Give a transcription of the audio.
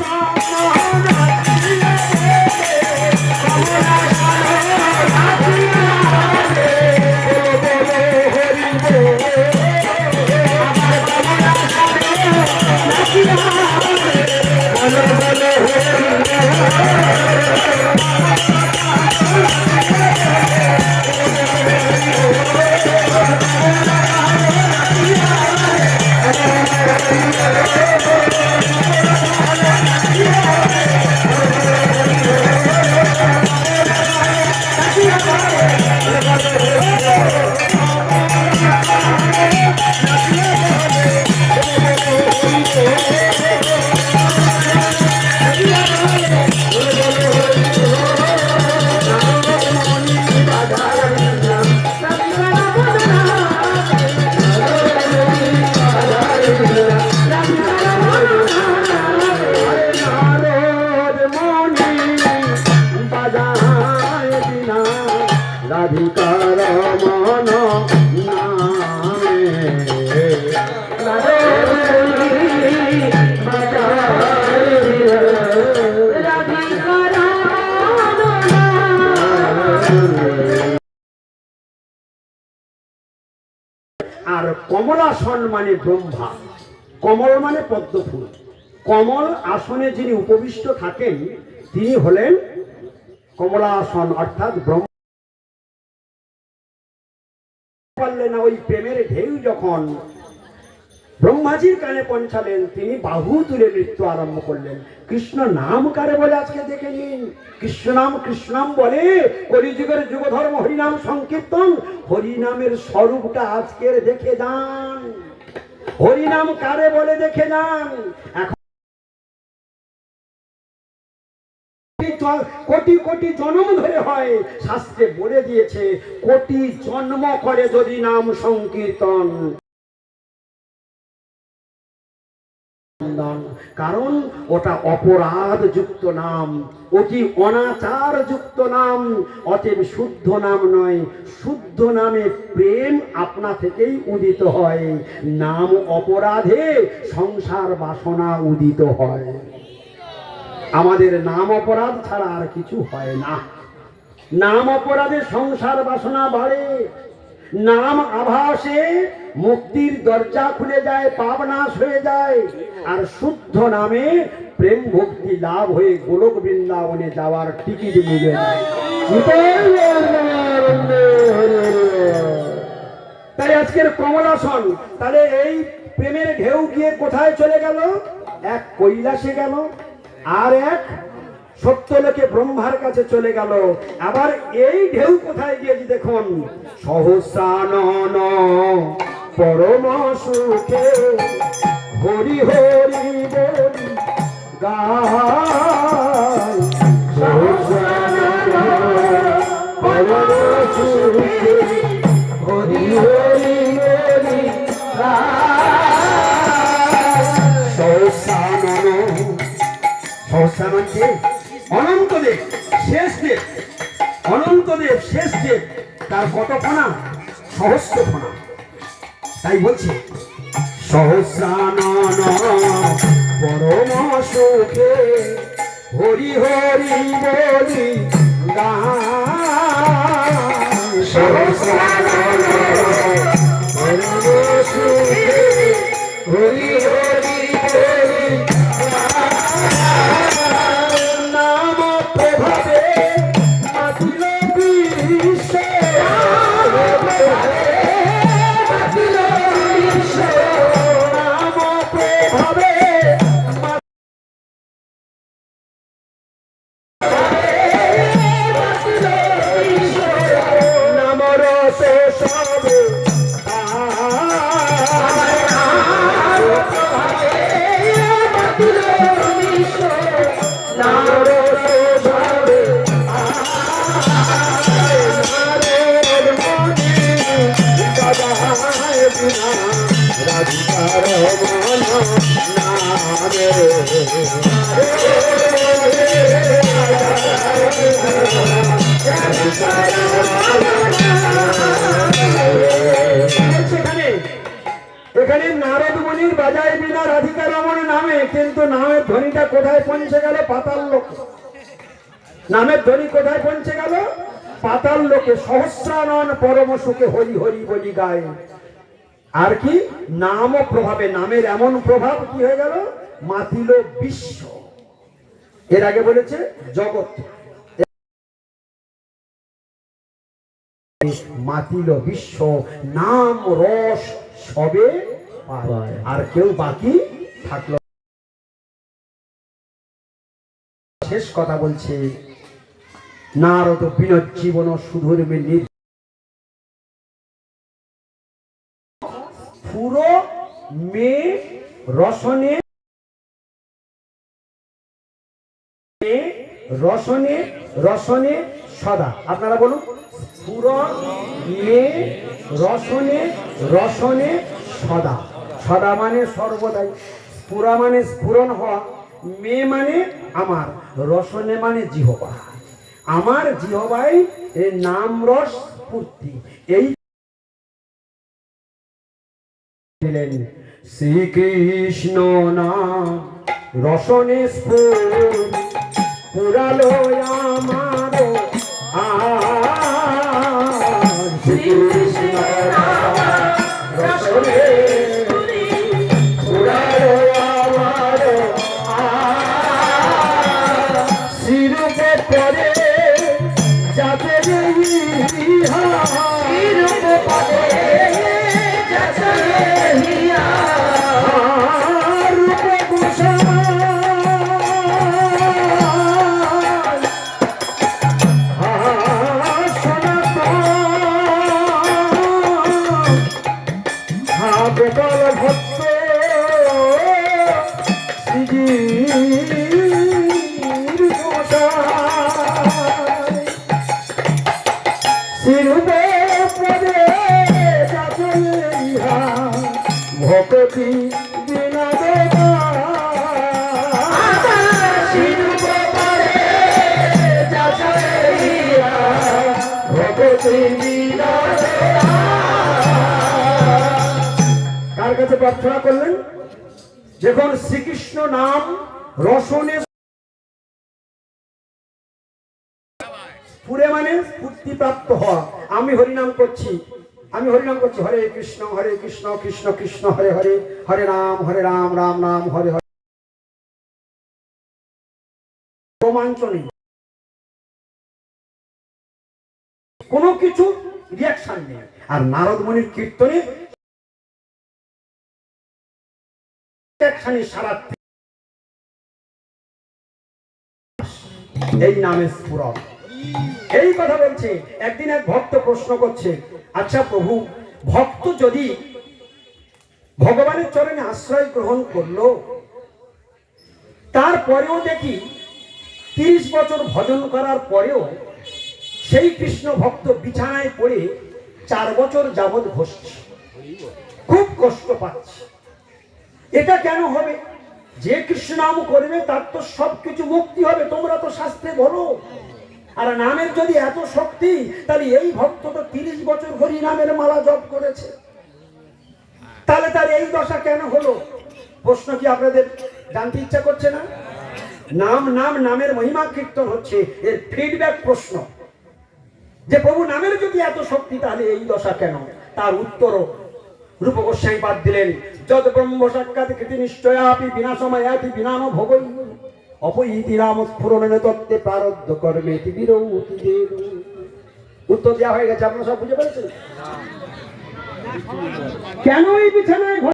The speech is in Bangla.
নারদ মানে ব্রহ্মা। কমল মানে পদ্ম ফুল কমল আসনে যিনি উপবিষ্ট থাকেন, তিনি হলেন কমলাসন, অর্থাৎ ব্রহ্ম। পারলেন না ওই প্রেমের ঢেউ যখন ব্রহ্মাজির কানে পৌঁছালেন, তিনি বাহু তুলে নৃত্য আরম্ভ করলেন। কৃষ্ণ নাম কারে বলে আজকে দেখে নিন? কৃষ্ণ নাম কৃষ্ণ নাম বলে? কলিযুগের যুগ ধর্ম হরিনাম সংকীর্তন? হরিনামের স্বরূপটা আজকের দেখে যান। হরিনাম কারে বলে দেখে নাম? এখন কোটি কোটি জন্ম ধরে হয়, শাস্ত্রে বলে দিয়েছে, কোটি জন্ম করে যদি নাম সংকীর্তন। কারণ ওটা অপরাধ যুক্ত নাম, অতি অনাচার যুক্ত নাম, অতএব শুদ্ধ নাম নয়। শুদ্ধ নামে প্রেম আপনা থেকেই উদিত হয়। নাম অপরাধে সংসার বাসনা উদিত হয়। আমাদের নাম অপরাধ ছাড়া আর কিছু হয় না। নাম অপরাধে সংসার বাসনা বাড়ে। নাম আভাসে মুক্তির দরজা খুলে যায়, পাপ নাশ হয়ে যায়। আর শুদ্ধ নামে প্রেম ভক্তি লাভ হয়ে গোলক বৃন্দাবনে যাওয়ার টিকিট মিলে যায়। তাই আজকের কমলাসন, তাহলে এই প্রেমের ঢেউ গিয়ে কোথায় চলে গেল? এক কৈলাসে গেল। আর এক সত্যলোকে ব্রহ্মার কাছে চলে গেল। আবার এই ঢেউ কোথায় গিয়েছে দেখুন? সহস্রানন পরম সুখে হরি হরি বলি গায়। হরি শেষ দেব। অনন্তদেব শেষ দেব। তার কত ফোনা সহস্র ফোনা তাই বলছি সহস্রানন পরম সুখে হরি হরি বলি গা সহস্রানন এখানে নারদ মুনির বাজায় বিনা রাধিকা রমণ নামে, কিন্তু নামের ধ্বনিটা কোথায় পৌঁছে গেল? পাতাল লোক। নামের ধ্বনি কোথায় পৌঁছে গেল? পাতাল লোকে, সহস্রানন পরম সুখে হরি হরি বলি গায়। আর কি? নাম প্রভাবে, নামের এমন প্রভাব কি হয়ে গেল? মাতিল বিশ্ব। এর আগে বলেছে জগৎ। মাতিল বিশ্ব, নাম রস সবে। আর কেউ বাকি থাকল শেষ কথা বলছে নারদ বিনোদ জীবন সুধুর নির পুরো মে রসনে রসনে রসনে সদা। আপনারা বলুন পুরো মে রসনে রসনে সদা। সদা মানে সর্বদাই। পুরা মানে স্ফুরণ হওয়া, মে মানে আমার, রসনে মানে জিহবা। আমার জিহবাই নাম রস স্ফূর্তি। এই শ্রীকৃষ্ণ নাম, রসনে স্ফুর পুরালো আমার গোপাল ভক্ত ভক্তি বিনা প্রার্থনা করলেন, যখন শ্রীকৃষ্ণ নাম রসনে পুরে মানে স্ফূর্তি প্রাপ্ত হওয়া। আমি হরিনাম করছি, আমি হরিনাম করছি, হরে কৃষ্ণ হরে কৃষ্ণ কৃষ্ণ কৃষ্ণ, হরে হরে হরে রাম হরে রাম রাম রাম, হরে হরে। রোমাঞ্চ কোনো কিছু রিয়াকশন নেই। আর নারদ মুনির কীর্তনে একখানি সারা এই নামে স্ফুরণ। এই কথা বলছে, একদিন এক ভক্ত প্রশ্ন করছে আচ্ছা প্রভু, ভক্ত যদি ভগবানের চরণে আশ্রয় গ্রহণ করল, তারপরেও দেখি তিরিশ বছর ভজন করার পরেও সেই কৃষ্ণ ভক্ত বিছানায় পড়ে চার বছর যাবৎ ঘষছে। খুব কষ্ট পাচ্ছে। এটা কেন হবে? যে কৃষ্ণ নাম করবে, তার তো সবকিছু মুক্তি হবে। তোমরা তো শাস্ত্রে বলো। আর নামের যদি এত শক্তি, তাহলে এই ভক্ত তো তিরিশ বছর হরি নামের মালা জপ করেছে। তাহলে তার এই দশা কেন হলো? প্রশ্ন কি আপনাদের জানতে ইচ্ছা করছে না? নাম নাম, নামের মহিমা কীর্তন হচ্ছে, এর ফিডব্যাক প্রশ্ন। যে প্রভু নামের যদি এত শক্তি, তাহলে এই দশা কেন? তার উত্তরও রূপ গোস্বাই বাদ দিলেন। যত ব্রহ্ম সাক্ষাৎ কৃতি নিশ্চয়াপি বিনা সময়াপি বিনা ভোগই। অপইতি রাম স্ফুরণের তত্ত্বে প্রারব্ধ কর্মে বিরৌতি। উত্তর দেওয়া হয়ে গেছে, আপনারা সব বুঝে পেরেছেন কেন এই বিছানায়